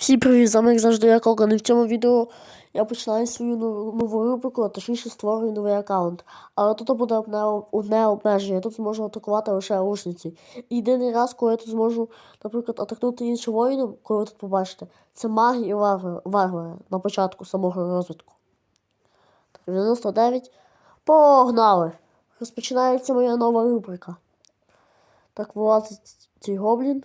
Всім привіт, з вами як завжди я Колган, і в цьому відео я починаю свою нову, нову рубрику, а точніше створюю новий аккаунт. Але тут буде одне, обмеження, я тут зможу атакувати лише лучниці. І єдиний раз, коли я тут зможу, наприклад, атакнути іншим воїном, коли ви тут побачите, це маги і варвари, на початку самого розвитку. Так, 99. Погнали! Розпочинається моя нова рубрика. Так, вилазить цей гоблін.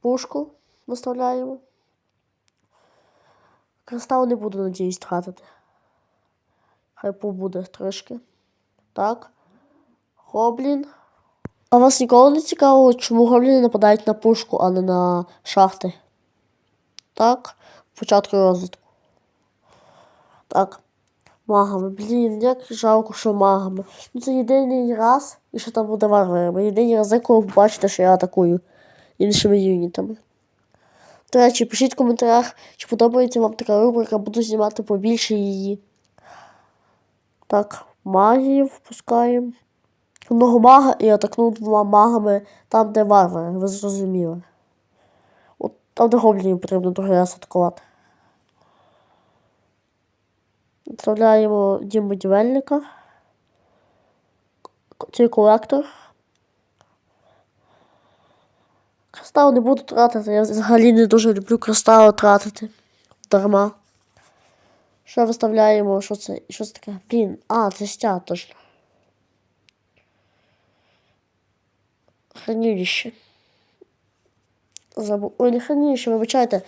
Пушку виставляємо. Кристал не буду, надіюсь, тратити. Хай побуде трошки. Так. Гоблін. А вас ніколи не цікаво, чому гобліни нападають на пушку, а не на шахти? Так. Початку розвитку. Так. Магами. Блін, як жалко, що магами. Ну це єдиний раз, і що там буде варварами. Єдиний раз, коли ви побачите, що я атакую іншими юнітами. До речі, пишіть в коментарях, чи подобається вам така рубрика, буду знімати побільше її. Так, магію впускаємо. Одного мага і атакнув двома магами там, де варвари, ви зрозуміли. От там, де гоблінів потрібно другий раз атакувати. Вставляємо дім будівельника. Цей колектор. Кристал не буду тратити, я взагалі не дуже люблю кристали тратити. Дарма. Що виставляємо? Що це? Що це таке? Блін, а, це стя точно. Хранилище. Забув. Ой, не хранилище, вибачайте.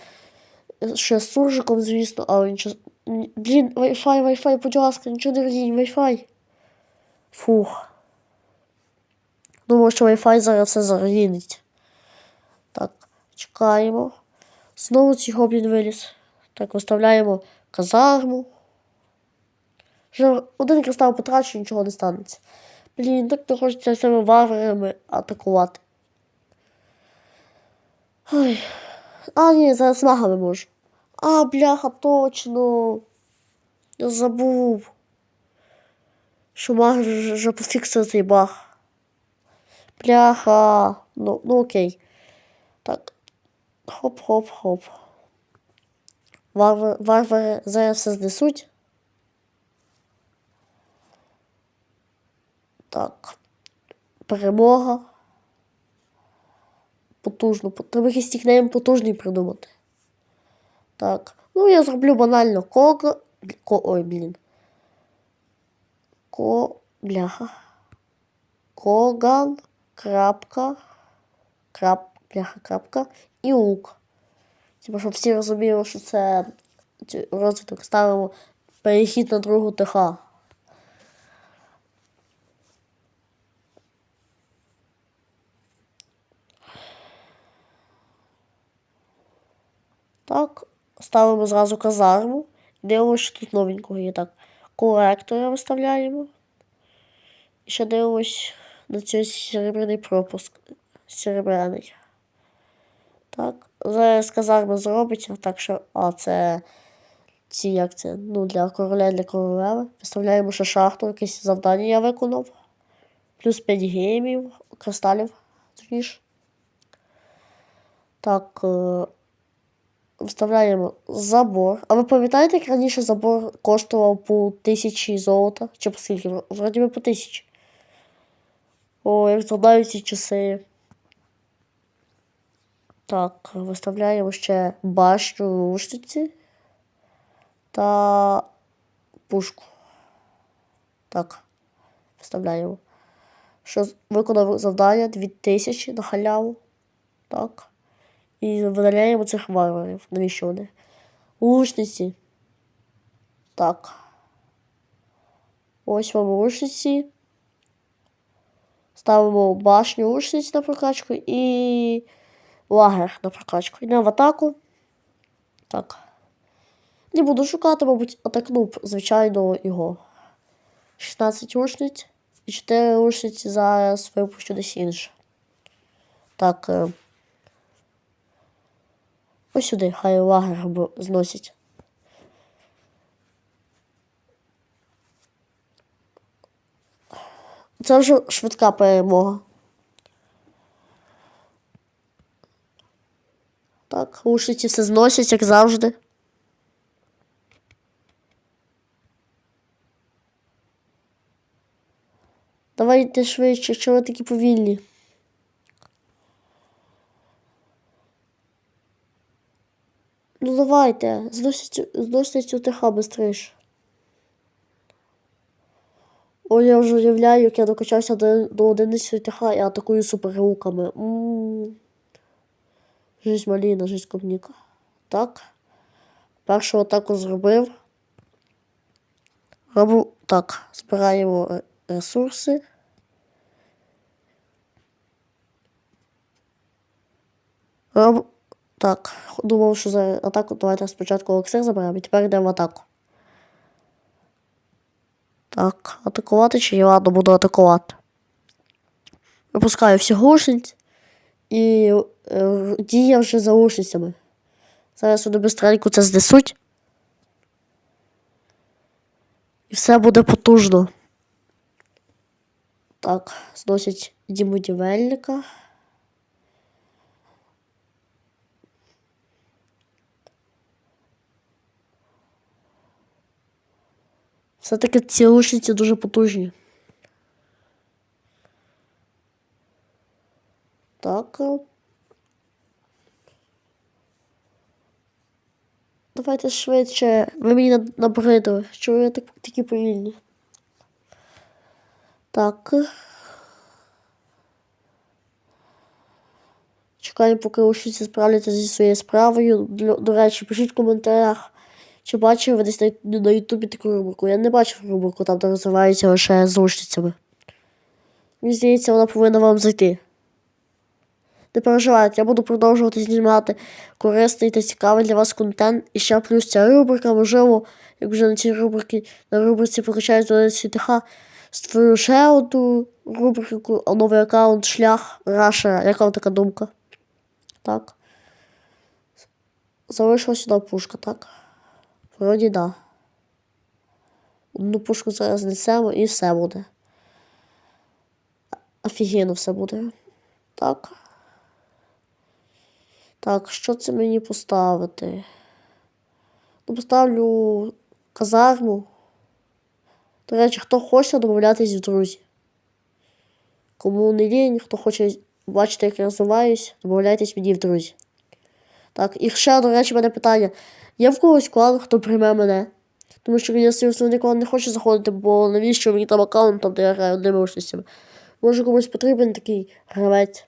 Ще з суржиком, звісно, але нічого. Блін, Wi-Fi, Wi-Fi, будь ласка, нічого не розінь, Wi-Fi. Фух. Думаю, що Wi-Fi зараз все зарінить. Чекаємо. Знову цей гоблін виліз. Так, виставляємо казарму. Вже один кристал потрачу, нічого не станеться. Блін, так не хочеться цими варварами атакувати. Ой. А, ні, зараз магами можу. А, бляха, точно. Я забув. Що маг вже пофіксив цей баг. Бляха. Ну, ну окей. Так. Хоп-хоп-хоп. Варвари, варвари зараз все знесуть. Так. Перемога. Потужно. Треба якийсь стікнейм потужний придумати. Так. Ну, я зроблю банально кога. Ко... Ой, блін. Ко. Бляха. Коган. Крапка. Крап. Бляха, крапка. І лук. Типа, щоб всі розуміли, що це розвиток ставимо перехід на другу ТХ. Так, ставимо зразу казарму. Дивимося, що тут новенького є. Так, коректора виставляємо. І ще дивимось на цей серебряний пропуск. Серебряний. Зараз казарма зробиться, так що, а, це ці як це, ну, для короля для королеви. Виставляємо ще шахту, якесь завдання я виконав. Плюс 5 геймів, кристалів, точніше. Так. Е Вставляємо забор. А ви пам'ятаєте, як раніше забор коштував по тисячі золота? Чи по скільки? Вроді би по тисячі. О, як згадають ці часи. Так, виставляємо ще башню рушниці та пушку. Так, виставляємо. Що виконав завдання 2000 на халяву. Так. І видаляємо цих варварів. Навіщо вони? Лучниці. Так. Ось вам лучниці. Ставимо башню лучниць на прокачку і лагер на прокачку. Йдемо в атаку. Так. Не буду шукати, мабуть, атакну, звичайно, його. 16 лучниць і 4 лучниці зараз випущу десь інше. Так. Е, Ось сюди, хай лагер зносять. Це вже швидка перемога. Так, лучниці все зносять, як завжди. Давайте швидше, чого такі повільні? Ну давайте, зносіть, зносіть цю тиха бистріше. Ой, я вже уявляю, як я докачався до, до одиниці тиха і атакую суперлуками. М. Жизнь маліна, жизнь клубніка. Так. Першу атаку зробив. Робу так, збираємо ресурси. Роб... Так, думав, що за атаку давайте спочатку елексир заберемо, і тепер йдемо в атаку. Так, атакувати чи я ладно буду атакувати. Випускаю всі глушниць і е, дія вже за глушницями. Зараз вони бистренько це знесуть. І все буде потужно. Так, зносять дімудівельника. Все-таки ці лучниці дуже потужні. Е. Давайте швидше. Ви мені наб- набридли. Чого ви так, такі повільні? Так. Чекаємо, поки лучниці справляться зі своєю справою. Для- До речі, пишіть в коментарях. Чи бачили ви десь на, на Ютубі таку рубрику? Я не бачив рубрику, там де розвиваються лише з лучницями. Мені здається, вона повинна вам зайти. Не переживайте, я буду продовжувати знімати корисний та цікавий для вас контент. І ще плюс ця рубрика, можливо, як вже на цій рубриці, на рубриці прокачаюсь до ТХ, створю ще одну рубрику, а новий аккаунт шлях Рашера. Яка вам така думка? Так. Залишилась одна пушка, так? Вроді да. Одну пушку зараз несемо і все буде. Офігенно все буде. Так. Так, що це мені поставити? Ну, поставлю казарму. До речі, хто хоче домовлятись в друзі. Кому не лінь, хто хоче бачити, як я розвиваюсь, домовляйтесь мені в друзі. Так, і ще, до речі, мене питання. Є в когось клан, хто прийме мене? Тому що я свій клан не хочу заходити, бо навіщо мені там аккаунт, там, де я граю одними участями. Може комусь потрібен такий гравець.